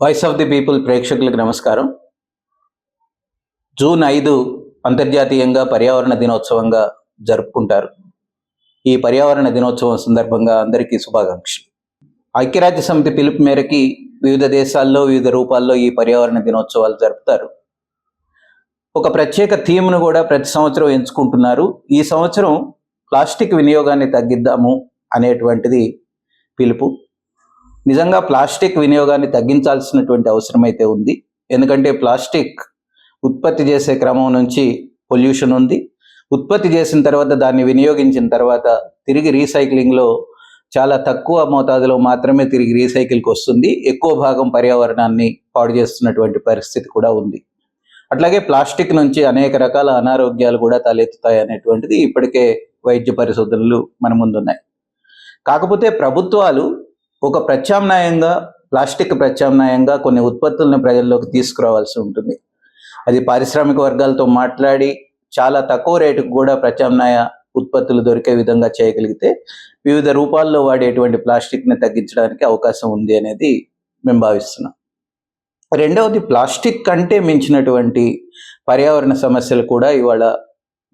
Voice of the people ప్రేక్షకులకు నమస్కారం. June ఐదు అంతర్జాతీయంగా పర్యావరణ దినోత్సవంగా జరుపుకుంటారు. ఈ పర్యావరణ దినోత్సవం సందర్భంగా అందరికీ శుభాకాంక్షలు. ఐక్యరాజ్య సమితి పిలుపు మేరకి వివిధ దేశాల్లో వివిధ రూపాల్లో ఈ పర్యావరణ దినోత్సవాలు జరుపుతారు. ఒక ప్రత్యేక థీమ్ను కూడా ప్రతి సంవత్సరం ఎంచుకుంటున్నారు. ఈ సంవత్సరం ప్లాస్టిక్ వినియోగాన్ని తగ్గిద్దాము అనేటువంటిది పిలుపు. నిజంగా ప్లాస్టిక్ వినియోగాన్ని తగ్గించాల్సినటువంటి అవసరం అయితే ఉంది. ఎందుకంటే ప్లాస్టిక్ ఉత్పత్తి చేసే క్రమం నుంచి పొల్యూషన్ ఉంది. ఉత్పత్తి చేసిన తర్వాత దాన్ని వినియోగించిన తర్వాత తిరిగి రీసైక్లింగ్లో చాలా తక్కువ మోతాదులో మాత్రమే తిరిగి రీసైకిల్కి వస్తుంది. ఎక్కువ భాగం పర్యావరణాన్ని పాడు చేస్తున్నటువంటి పరిస్థితి కూడా ఉంది. అట్లాగే ప్లాస్టిక్ నుంచి అనేక రకాల అనారోగ్యాలు కూడా తలెత్తుతాయి అనేటువంటిది ఇప్పటికే వైద్య పరిశోధనలు మన ముందున్నాయి. కాకపోతే ప్రభుత్వాలు ఒక ప్రత్యామ్నాయంగా ప్లాస్టిక్ ప్రత్యామ్నాయంగా కొన్ని ఉత్పత్తులను ప్రజల్లోకి తీసుకురావాల్సి ఉంటుంది. అది పారిశ్రామిక వర్గాలతో మాట్లాడి చాలా తక్కువ రేటుకు కూడా ప్రత్యామ్నాయ ఉత్పత్తులు దొరికే విధంగా చేయగలిగితే వివిధ రూపాల్లో వాడేటువంటి ప్లాస్టిక్ని తగ్గించడానికి అవకాశం ఉంది అనేది మేము భావిస్తున్నాం. రెండవది ప్లాస్టిక్ కంటే మించినటువంటి పర్యావరణ సమస్యలు కూడా ఇవాళ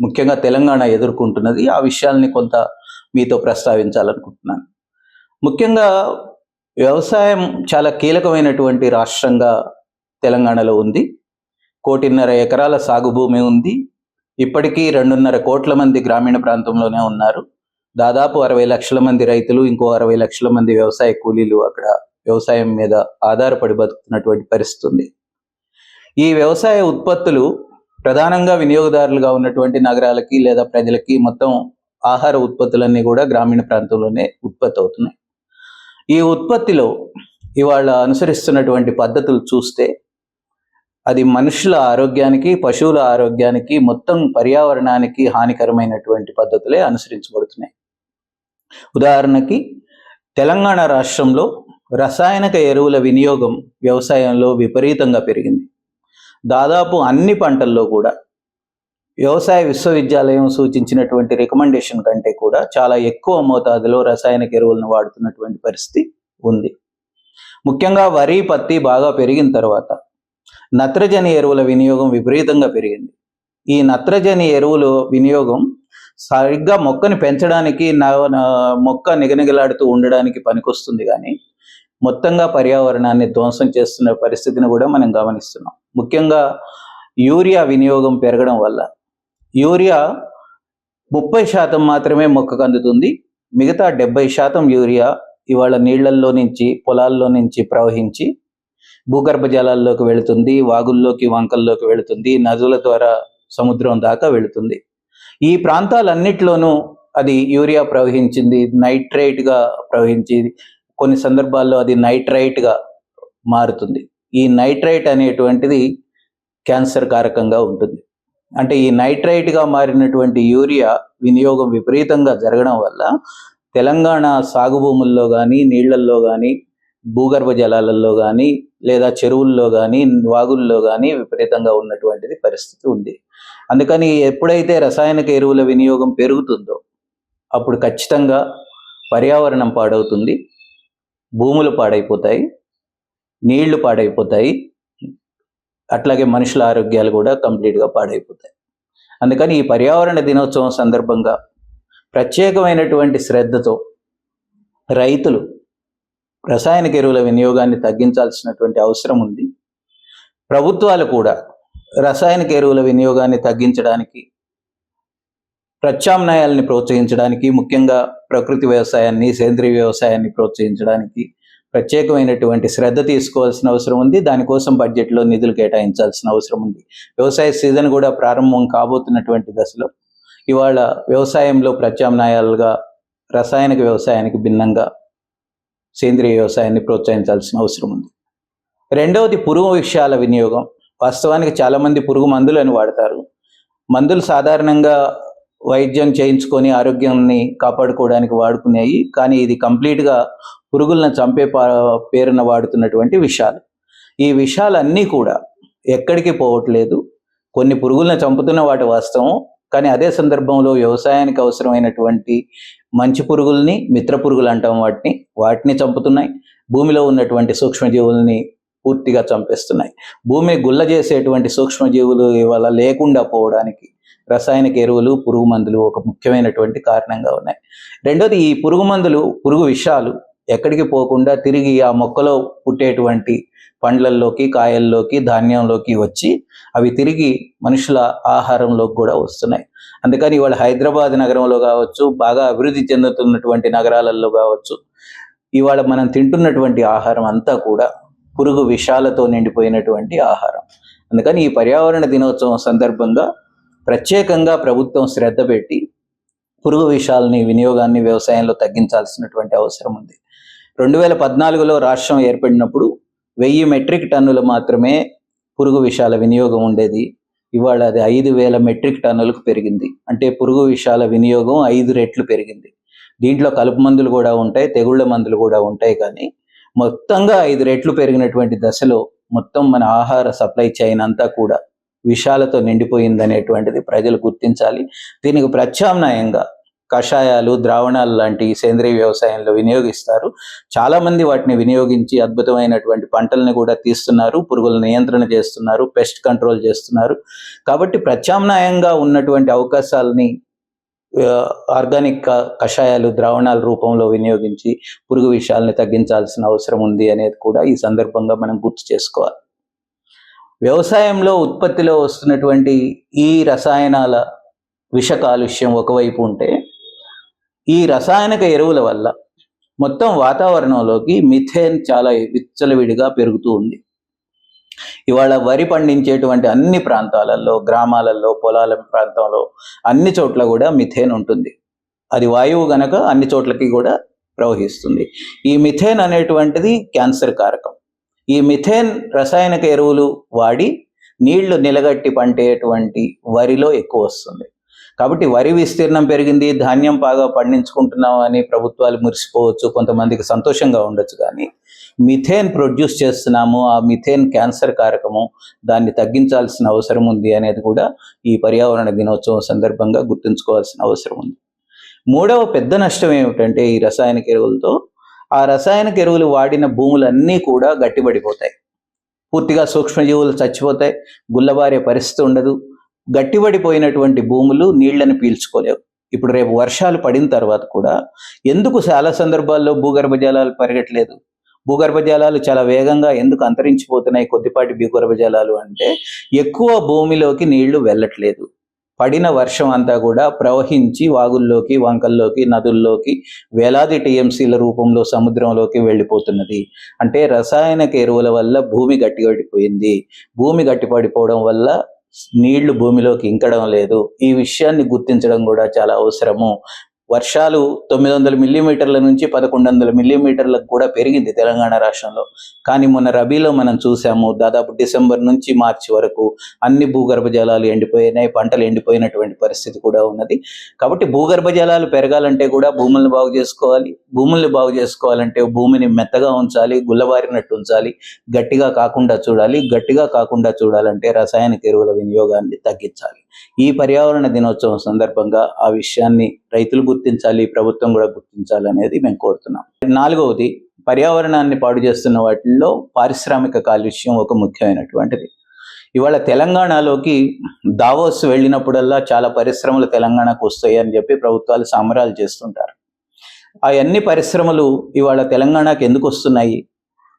ముఖ్యంగా తెలంగాణ ఎదుర్కొంటున్నది. ఆ విషయాల్ని కొంత మీతో ప్రస్తావించాలనుకుంటున్నాను. ముఖ్యంగా వ్యవసాయం చాలా కీలకమైనటువంటి రాష్ట్రంగా తెలంగాణలో ఉంది. కోటిన్నర ఎకరాల సాగు భూమి ఉంది. ఇప్పటికీ రెండున్నర కోట్ల మంది గ్రామీణ ప్రాంతంలోనే ఉన్నారు. దాదాపు అరవై లక్షల మంది రైతులు ఇంకో అరవై లక్షల మంది వ్యవసాయ కూలీలు అక్కడ వ్యవసాయం మీద ఆధారపడి బతుకుతున్నటువంటి పరిస్థితి ఉంది. ఈ వ్యవసాయ ఉత్పత్తులు ప్రధానంగా వినియోగదారులుగా ఉన్నటువంటి నగరాలకి లేదా ప్రజలకి మొత్తం ఆహార ఉత్పత్తులన్నీ కూడా గ్రామీణ ప్రాంతంలోనే ఉత్పత్తి అవుతున్నాయి. ఈ ఉత్పత్తిలో ఇవాళ అనుసరిస్తున్నటువంటి పద్ధతులు చూస్తే అది మనుషుల ఆరోగ్యానికి పశువుల ఆరోగ్యానికి మొత్తం పర్యావరణానికి హానికరమైనటువంటి పద్ధతులే అనుసరించబడుతున్నాయి. ఉదాహరణకి తెలంగాణ రాష్ట్రంలో రసాయనిక ఎరువుల వినియోగం వ్యవసాయంలో విపరీతంగా పెరిగింది. దాదాపు అన్ని పంటల్లో కూడా వ్యవసాయ విశ్వవిద్యాలయం సూచించినటువంటి రికమెండేషన్ కంటే కూడా చాలా ఎక్కువ మోతాదులో రసాయనిక ఎరువులను వాడుతున్నటువంటి పరిస్థితి ఉంది. ముఖ్యంగా వరి పత్తి బాగా పెరిగిన తర్వాత నత్రజని ఎరువుల వినియోగం విపరీతంగా పెరిగింది. ఈ నత్రజని ఎరువుల వినియోగం సరిగ్గా మొక్కని పెంచడానికి మొక్క నిగనిగలాడుతూ ఉండడానికి పనికొస్తుంది కానీ మొత్తంగా పర్యావరణాన్ని ధ్వంసం చేస్తున్న పరిస్థితిని కూడా మనం గమనిస్తున్నాం. ముఖ్యంగా యూరియా వినియోగం పెరగడం వల్ల యూరియా ముప్పై శాతం మాత్రమే మొక్కకు అందుతుంది. మిగతా డెబ్బై శాతం యూరియా ఇవాళ నీళ్ళల్లో నుంచి పొలాల్లో నుంచి ప్రవహించి భూగర్భ జలాల్లోకి వెళుతుంది వాగుల్లోకి వంకల్లోకి వెళుతుంది నదుల ద్వారా సముద్రం దాకా వెళుతుంది. ఈ ప్రాంతాలన్నిట్లోనూ అది యూరియా ప్రవహించింది నైట్రైట్గా ప్రవహించి కొన్ని సందర్భాల్లో అది నైట్రైట్గా మారుతుంది. ఈ నైట్రైట్ అనేటువంటిది క్యాన్సర్ కారకంగా ఉంటుంది. అంటే ఈ నైట్రైట్గా మారినటువంటి యూరియా వినియోగం విపరీతంగా జరగడం వల్ల తెలంగాణ సాగు భూముల్లో కానీ నీళ్ళల్లో కానీ భూగర్భ జలాలలో కానీ లేదా చెరువుల్లో కానీ వాగుల్లో కానీ విపరీతంగా ఉన్నటువంటిది పరిస్థితి ఉంది. అందుకని ఎప్పుడైతే రసాయనిక ఎరువుల వినియోగం పెరుగుతుందో అప్పుడు ఖచ్చితంగా పర్యావరణం పాడవుతుంది భూములు పాడైపోతాయి నీళ్ళు పాడైపోతాయి అట్లాగే మనుషుల ఆరోగ్యాలు కూడా కంప్లీట్గా పాడైపోతాయి. అందుకని ఈ పర్యావరణ దినోత్సవం సందర్భంగా ప్రత్యేకమైనటువంటి శ్రద్ధతో రైతులు రసాయనిక ఎరువుల వినియోగాన్ని తగ్గించాల్సినటువంటి అవసరం ఉంది. ప్రభుత్వాలు కూడా రసాయనిక ఎరువుల వినియోగాన్ని తగ్గించడానికి ప్రత్యామ్నాయాలని ప్రోత్సహించడానికి ముఖ్యంగా ప్రకృతి వ్యవసాయాన్ని సేంద్రీయ వ్యవసాయాన్ని ప్రోత్సహించడానికి ప్రత్యేకమైనటువంటి శ్రద్ధ తీసుకోవాల్సిన అవసరం ఉంది. దానికోసం బడ్జెట్లో నిధులు కేటాయించాల్సిన అవసరం ఉంది. వ్యవసాయ సీజన్ కూడా ప్రారంభం కాబోతున్నటువంటి దశలో ఇవాళ వ్యవసాయంలో ప్రత్యామ్నాయాలుగా రసాయనిక వ్యవసాయానికి భిన్నంగా సేంద్రియ వ్యవసాయాన్ని ప్రోత్సహించాల్సిన అవసరం ఉంది. రెండవది పురుగు విషయాల వినియోగం. వాస్తవానికి చాలామంది పురుగు మందులను వాడతారు. మందులు సాధారణంగా వైద్యం చేయించుకొని ఆరోగ్యాన్ని కాపాడుకోవడానికి వాడుకునేవి కానీ ఇది కంప్లీట్గా పురుగులను చంపే పా- పేరున వాడుతున్నటువంటి విషాలు. ఈ విషాలన్నీ కూడా ఎక్కడికి పోవట్లేదు. కొన్ని పురుగులను చంపుతున్న వాటి వాస్తవం కానీ అదే సందర్భంలో వ్యవసాయానికి అవసరమైనటువంటి మంచి పురుగుల్ని మిత్ర పురుగులు అంటాం వాటిని వాటిని చంపుతున్నాయి. భూమిలో ఉన్నటువంటి సూక్ష్మజీవుల్ని పూర్తిగా చంపేస్తున్నాయి. భూమిని గుల్ల చేసేటువంటి సూక్ష్మజీవులు ఇవాళ లేకుండా పోవడానికి రసాయనిక ఎరువులు పురుగు మందులు ఒక ముఖ్యమైనటువంటి కారణంగా ఉన్నాయి. రెండోది ఈ పురుగు మందులు పురుగు విషాలు ఎక్కడికి పోకుండా తిరిగి ఆ మొక్కలో పుట్టేటువంటి పండ్లల్లోకి కాయల్లోకి ధాన్యంలోకి వచ్చి అవి తిరిగి మనుషుల ఆహారంలోకి కూడా వస్తున్నాయి. అందుకని ఇవాళ హైదరాబాద్ నగరంలో కావచ్చు బాగా అభివృద్ధి చెందుతున్నటువంటి నగరాలలో కావచ్చు ఇవాళ మనం తింటున్నటువంటి ఆహారం అంతా కూడా పురుగు విషాలతో నిండిపోయినటువంటి ఆహారం. అందుకని ఈ పర్యావరణ దినోత్సవం సందర్భంగా ప్రత్యేకంగా ప్రభుత్వం శ్రద్ధ పెట్టి పురుగు విషాలని వినియోగాన్ని వ్యవసాయంలో తగ్గించాల్సినటువంటి అవసరం ఉంది. రెండు వేల పద్నాలుగులో రాష్ట్రం ఏర్పడినప్పుడు వెయ్యి మెట్రిక్ టన్నులు మాత్రమే పురుగు విషాల వినియోగం ఉండేది. ఇవాళ అది ఐదు వేల మెట్రిక్ టన్నులకు పెరిగింది. అంటే పురుగు విషాల వినియోగం ఐదు రెట్లు పెరిగింది. దీంట్లో కలుపు మందులు కూడా ఉంటాయి తెగుళ్ళ మందులు కూడా ఉంటాయి కానీ మొత్తంగా ఐదు రెట్లు పెరిగినటువంటి దశలో మొత్తం మన ఆహార సప్లై చైన్ అంతా కూడా విషాలతో నిండిపోయింది అనేటువంటిది ప్రజలు గుర్తించాలి. దీనికి ప్రత్యామ్నాయంగా కషాయాలు ద్రావణాలు లాంటి సేంద్రియ వ్యవసాయంలో వినియోగిస్తారు. చాలామంది వాటిని వినియోగించి అద్భుతమైనటువంటి పంటల్ని కూడా తీస్తున్నారు. పురుగుల నియంత్రణ చేస్తున్నారు పెస్ట్ కంట్రోల్ చేస్తున్నారు. కాబట్టి ప్రత్యామ్నాయంగా ఉన్నటువంటి అవకాశాలని ఆర్గానిక్ కషాయాలు ద్రావణాల రూపంలో వినియోగించి పురుగు విషయాల్ని తగ్గించాల్సిన అవసరం ఉంది అనేది కూడా ఈ సందర్భంగా మనం గుర్తు చేసుకోవాలి. వ్యవసాయంలో ఉత్పత్తిలో వస్తున్నటువంటి ఈ రసాయనాల విష కాలుష్యం ఒకవైపు ఉంటే ఈ రసాయనిక ఎరువుల వల్ల మొత్తం వాతావరణంలోకి మిథేన్ చాలా విచ్చలవిడిగా పెరుగుతూ ఉంది. ఇవాళ వరి పండించేటువంటి అన్ని ప్రాంతాలలో గ్రామాలలో పొలాల ప్రాంతంలో అన్ని చోట్ల కూడా మిథేన్ ఉంటుంది. అది వాయువు గనక అన్ని చోట్లకి కూడా ప్రవహిస్తుంది. ఈ మిథేన్ అనేటువంటిది క్యాన్సర్ కారకం. ఈ మిథేన్ రసాయనిక ఎరువులు వాడి నీళ్ళు నిలగట్టి పంటేటువంటి వరిలో ఎక్కువ వస్తుంది. కాబట్టి వరి విస్తీర్ణం పెరిగింది ధాన్యం బాగా పండించుకుంటున్నాం అని ప్రభుత్వాలు మురిసిపోవచ్చు కొంతమందికి సంతోషంగా ఉండొచ్చు. కానీ మిథేన్ ప్రొడ్యూస్ చేస్తున్నాము ఆ మిథేన్ క్యాన్సర్ కారకము దాన్ని తగ్గించాల్సిన అవసరం ఉంది అనేది కూడా ఈ పర్యావరణ దినోత్సవం సందర్భంగా గుర్తుంచుకోవాల్సిన అవసరం ఉంది. మూడవ పెద్ద నష్టం ఏమిటంటే ఈ రసాయనిక ఎరువులతో ఆ రసాయనిక ఎరువులు వాడిన భూములన్నీ కూడా గట్టిపడిపోతాయి. పూర్తిగా సూక్ష్మజీవులు చచ్చిపోతాయి గుల్లబారే పరిస్థితి ఉండదు. గట్టిపడిపోయినటువంటి భూములు నీళ్ళను పీల్చుకోలేవు. ఇప్పుడు రేపు వర్షాలు పడిన తర్వాత కూడా ఎందుకు చాలా సందర్భాల్లో భూగర్భ జలాలు పెరగట్లేదు భూగర్భ జలాలు చాలా వేగంగా ఎందుకు అంతరించిపోతున్నాయి కొద్దిపాటి భూగర్భ జలాలు అంటే ఎక్కువ భూమిలోకి నీళ్ళు వెళ్ళట్లేదు. పడిన వర్షం అంతా కూడా ప్రవహించి వాగుల్లోకి వంకల్లోకి నదుల్లోకి వేలాది టీఎంసీల రూపంలో సముద్రంలోకి వెళ్ళిపోతున్నది. అంటే రసాయనిక ఎరువుల వల్ల భూమి గట్టిపడిపోయింది. భూమి గట్టిపడిపోవడం వల్ల నీళ్ళు భూమిలోకి ఇంకడం లేదు. ఈ విషయాన్ని గుర్తించడం కూడా చాలా అవసరము. వర్షాలు తొమ్మిది వందల మిల్లీమీటర్ల నుంచి పదకొండు వందల మిల్లీమీటర్లకు కూడా పెరిగింది తెలంగాణ రాష్ట్రంలో. కానీ మొన్న రబీలో మనం చూసాము దాదాపు డిసెంబర్ నుంచి మార్చి వరకు అన్ని భూగర్భ జలాలు ఎండిపోయినాయి పంటలు ఎండిపోయినటువంటి పరిస్థితి కూడా ఉన్నది. కాబట్టి భూగర్భ జలాలు పెరగాలంటే కూడా భూములను బాగు చేసుకోవాలి. భూముల్ని బాగు చేసుకోవాలంటే భూమిని మెత్తగా ఉంచాలి గుల్లబారినట్టు ఉంచాలి గట్టిగా కాకుండా చూడాలి. గట్టిగా కాకుండా చూడాలంటే రసాయనిక ఎరువుల వినియోగాన్ని తగ్గించాలి. ఈ పర్యావరణ దినోత్సవం సందర్భంగా ఆ విషయాన్ని రైతులు గుర్తించాలి ప్రభుత్వం కూడా గుర్తించాలి అనేది మేము కోరుతున్నాం. నాలుగవది పర్యావరణాన్ని పాడు చేస్తున్న వాటిల్లో పారిశ్రామిక కాలుష్యం ఒక ముఖ్యమైనటువంటిది. ఇవాళ తెలంగాణలోకి దావోస్ వెళ్ళినప్పుడల్లా చాలా పరిశ్రమలు తెలంగాణకు వస్తాయి అని చెప్పి ప్రభుత్వాలు సంబరాలు చేస్తుంటారు. అవన్నీ పరిశ్రమలు ఇవాళ తెలంగాణకు ఎందుకు వస్తున్నాయి?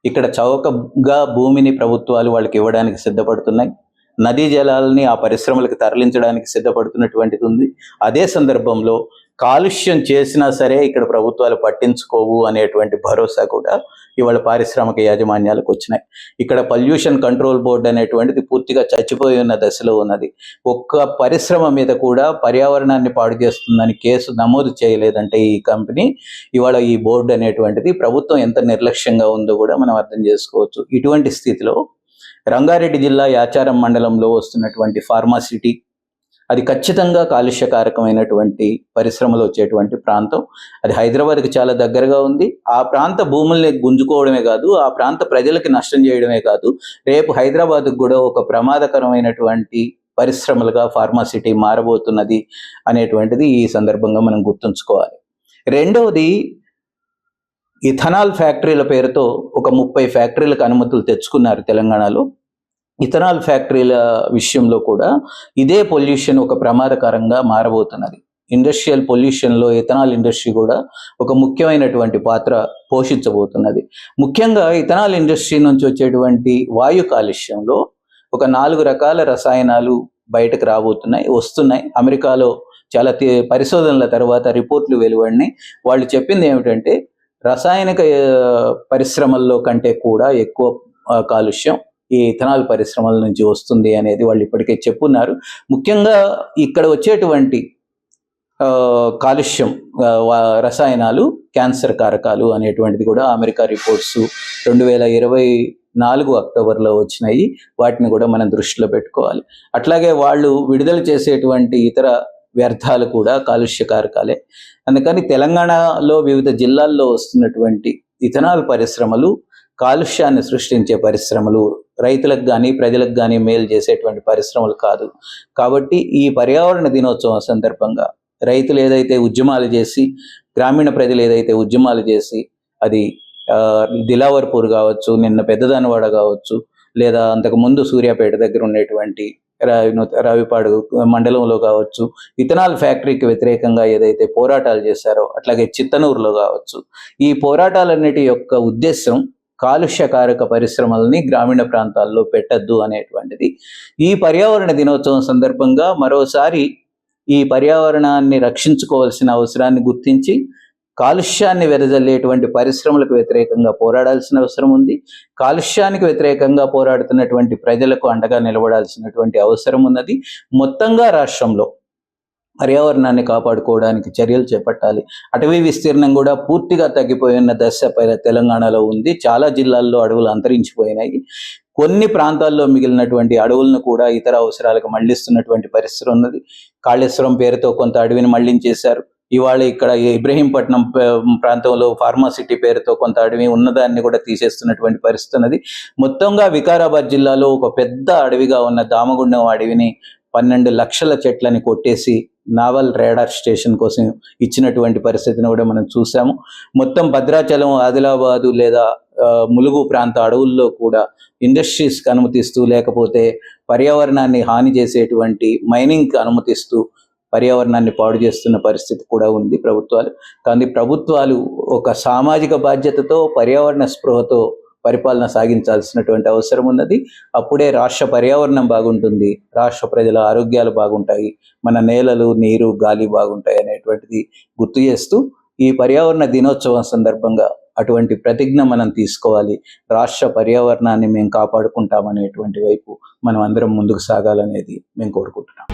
ఇక్కడ చౌకగా భూమిని ప్రభుత్వాలు వాళ్ళకి ఇవ్వడానికి సిద్ధపడుతున్నాయి. నదీ జలాలని ఆ పరిశ్రమలకు తరలించడానికి సిద్ధపడుతున్నటువంటిది ఉంది. అదే సందర్భంలో కాలుష్యం చేసినా సరే ఇక్కడ ప్రభుత్వాలు పట్టించుకోవు అనేటువంటి భరోసా కూడా ఇవాళ పారిశ్రామిక యాజమాన్యాలకు వచ్చినాయి. ఇక్కడ పొల్యూషన్ కంట్రోల్ బోర్డు అనేటువంటిది పూర్తిగా చచ్చిపోయి ఉన్న దశలో ఉన్నది. ఒక్క పరిశ్రమ మీద కూడా పర్యావరణాన్ని పాడు చేస్తుందని కేసు నమోదు చేయలేదంటే ఈ కంపెనీ ఇవాళ ఈ బోర్డు అనేటువంటిది ప్రభుత్వం ఎంత నిర్లక్ష్యంగా ఉందో కూడా మనం అర్థం చేసుకోవచ్చు. ఇటువంటి స్థితిలో రంగారెడ్డి జిల్లా యాచారం మండలంలో వస్తున్నటువంటి ఫార్మాసిటీ అది ఖచ్చితంగా కాలుష్యకారకమైనటువంటి పరిశ్రమలు వచ్చేటువంటి ప్రాంతం. అది హైదరాబాద్కి చాలా దగ్గరగా ఉంది. ఆ ప్రాంత భూముల్ని గుంజుకోవడమే కాదు ఆ ప్రాంత ప్రజలకి నష్టం చేయడమే కాదు రేపు హైదరాబాద్కు కూడా ఒక ప్రమాదకరమైనటువంటి పరిశ్రమలుగా ఫార్మాసిటీ మారబోతున్నది అనేటువంటిది ఈ సందర్భంగా మనం గుర్తుంచుకోవాలి. రెండవది ఇథనాల్ ఫ్యాక్టరీల పేరుతో ఒక ముప్పై ఫ్యాక్టరీలకు అనుమతులు తెచ్చుకున్నారు తెలంగాణలో. ఇథనాల్ ఫ్యాక్టరీల విషయంలో కూడా ఇదే పొల్యూషన్ ఒక ప్రమాదకరంగా మారబోతున్నది. ఇండస్ట్రియల్ పొల్యూషన్లో ఇథనాల్ ఇండస్ట్రీ కూడా ఒక ముఖ్యమైనటువంటి పాత్ర పోషించబోతున్నది. ముఖ్యంగా ఇథనాల్ ఇండస్ట్రీ నుంచి వచ్చేటువంటి వాయు కాలుష్యంలో ఒక నాలుగు రకాల రసాయనాలు బయటకు రాబోతున్నాయి వస్తున్నాయి. అమెరికాలో చాలా పరిశోధనల తర్వాత రిపోర్ట్లు వెలువడినాయి. వాళ్ళు చెప్పింది ఏమిటంటే రసాయనిక పరిశ్రమల్లో కంటే కూడా ఎక్కువ కాలుష్యం ఈ ఇథనాల్ పరిశ్రమల నుంచి వస్తుంది అనేది వాళ్ళు ఇప్పటికే చెప్పున్నారు. ముఖ్యంగా ఇక్కడ వచ్చేటువంటి కాలుష్యం రసాయనాలు క్యాన్సర్ కారకాలు అనేటువంటిది కూడా అమెరికా రిపోర్ట్స్ రెండు వేల ఇరవై నాలుగు అక్టోబర్లో వచ్చినాయి. వాటిని కూడా మనం దృష్టిలో పెట్టుకోవాలి. అట్లాగే వాళ్ళు విడుదల చేసేటువంటి ఇతర వ్యర్థాలు కూడా కాలుష్య కారకాలే. అందుకని తెలంగాణలో వివిధ జిల్లాల్లో వస్తున్నటువంటి ఇథనాల్ పరిశ్రమలు కాలుష్యాన్ని సృష్టించే పరిశ్రమలు రైతులకు కానీ ప్రజలకు కానీ మేలు చేసేటువంటి పరిశ్రమలు కాదు. కాబట్టి ఈ పర్యావరణ దినోత్సవం సందర్భంగా రైతులు ఏదైతే ఉద్యమాలు చేసి గ్రామీణ ప్రజలు ఏదైతే ఉద్యమాలు చేసి అది ఆ, దిలావర్పూర్ కావచ్చు నిన్న పెద్దదానివాడ కావచ్చు లేదా అంతకు ముందు సూర్యాపేట దగ్గర ఉండేటువంటి రావి- రావిపాడు మండలంలో కావచ్చు ఇథనాల్ ఫ్యాక్టరీకి వ్యతిరేకంగా ఏదైతే పోరాటాలు చేశారో అట్లాగే చిత్తనూరులో కావచ్చు ఈ పోరాటాలన్నిటి యొక్క ఉద్దేశం కాలుష్యకారక పరిశ్రమల్ని గ్రామీణ ప్రాంతాల్లో పెట్టద్దు అనేటువంటిది. ఈ పర్యావరణ దినోత్సవం సందర్భంగా మరోసారి ఈ పర్యావరణాన్ని రక్షించుకోవాల్సిన అవసరాన్ని గుర్తించి కాలుష్యాన్ని వెదజల్లేటువంటి పరిశ్రమలకు వ్యతిరేకంగా పోరాడాల్సిన అవసరం ఉంది. కాలుష్యానికి వ్యతిరేకంగా పోరాడుతున్నటువంటి ప్రజలకు అండగా నిలబడాల్సినటువంటి అవసరం ఉన్నది. మొత్తంగా రాష్ట్రంలో పర్యావరణాన్ని కాపాడుకోవడానికి చర్యలు చేపట్టాలి. అటవీ విస్తీర్ణం కూడా పూర్తిగా తగ్గిపోయిన దశ పై- తెలంగాణలో ఉంది. చాలా జిల్లాల్లో అడవులు అంతరించిపోయినాయి. కొన్ని ప్రాంతాల్లో మిగిలినటువంటి అడవులను కూడా ఇతర అవసరాలకు మళ్ళిస్తున్నటువంటి పరిస్థితి ఉన్నది. కాళేశ్వరం పేరుతో కొంత అడవిని మళ్ళించేశారు. ఇవాళ ఇక్కడ ఇబ్రహీంపట్నం ప్రాంతంలో ఫార్మాసిటీ పేరుతో కొంత అడవి ఉన్నదాన్ని కూడా తీసేస్తున్నటువంటి పరిస్థితి ఉన్నది. మొత్తంగా వికారాబాద్ జిల్లాలో ఒక పెద్ద అడవిగా ఉన్న దామగుండం అడవిని పన్నెండు లక్షల చెట్లని కొట్టేసి నావల్ రేడార్ స్టేషన్ కోసం ఇచ్చినటువంటి పరిస్థితిని కూడా మనం చూసాము. మొత్తం భద్రాచలం ఆదిలాబాదు లేదా ములుగు ప్రాంత అడవుల్లో కూడా ఇండస్ట్రీస్కి అనుమతిస్తూ లేకపోతే పర్యావరణాన్ని హాని చేసేటువంటి మైనింగ్కి అనుమతిస్తూ పర్యావరణాన్ని పాడు చేస్తున్న పరిస్థితి కూడా ఉంది ప్రభుత్వాలు. కానీ ప్రభుత్వాలు ఒక సామాజిక బాధ్యతతో పర్యావరణ స్పృహతో పరిపాలన సాగించాల్సినటువంటి అవసరం ఉన్నది. అప్పుడే రాష్ట్ర పర్యావరణం బాగుంటుంది. రాష్ట్ర ప్రజల ఆరోగ్యాలు బాగుంటాయి. మన నేలలు నీరు గాలి బాగుంటాయి అనేటువంటిది గుర్తు చేస్తూ ఈ పర్యావరణ దినోత్సవం సందర్భంగా అటువంటి ప్రతిజ్ఞ మనం తీసుకోవాలి. రాష్ట్ర పర్యావరణాన్ని మేము కాపాడుకుంటామనేటువంటి వైపు మనం అందరం ముందుకు సాగాలనేది మేము కోరుకుంటున్నాం.